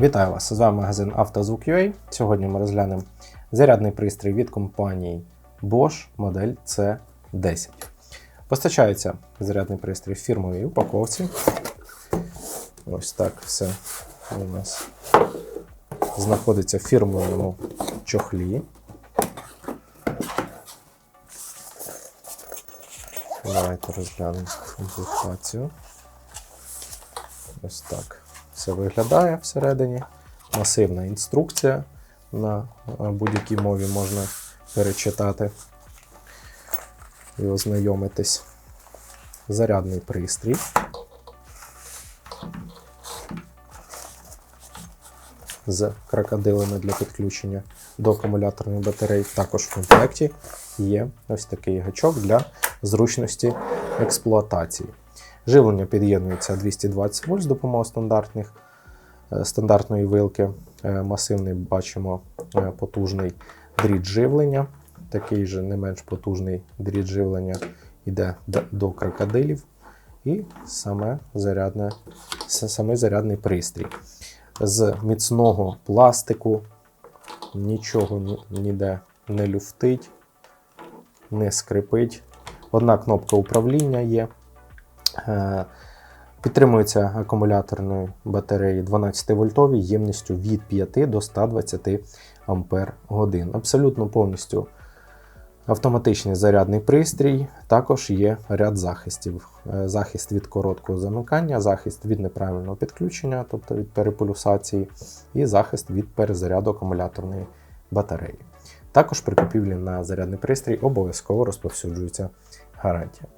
Вітаю вас! З вами магазин «Автозвук.UA». Сьогодні ми розглянемо зарядний пристрій від компанії Bosch модель C10. Постачається зарядний пристрій в фірмовій упаковці. Ось так все у нас знаходиться в фірмовому чохлі. Давайте розглянемо комплектацію. Ось так все виглядає всередині. Масивна інструкція на е, будь-якій мові можна перечитати і ознайомитись. Зарядний пристрій. З крокодилами для підключення до акумуляторних батарей. Також в комплекті є ось такий гачок для зручності експлуатації. Живлення під'єднується 220 вольт з допомогою стандартних, е, стандартної вилки. Е, Масивний бачимо е, потужний дріт живлення. Такий же не менш потужний дріт живлення йде до крокодилів. І саме зарядне, саме зарядний пристрій. З міцного пластику нічого ніде не люфтить, не скрипить. Одна кнопка управління є. Е, Підтримується акумуляторної батареї 12 вольтові ємністю від 5 до 120 Ампер годин. Абсолютно повністю автоматичний зарядний пристрій. Також є ряд захистів: Е, захист від короткого замикання, захист від неправильного підключення, тобто від переполюсації, і захист від перезаряду акумуляторної батареї. Також при купівлі на зарядний пристрій обов'язково розповсюджується гарантія.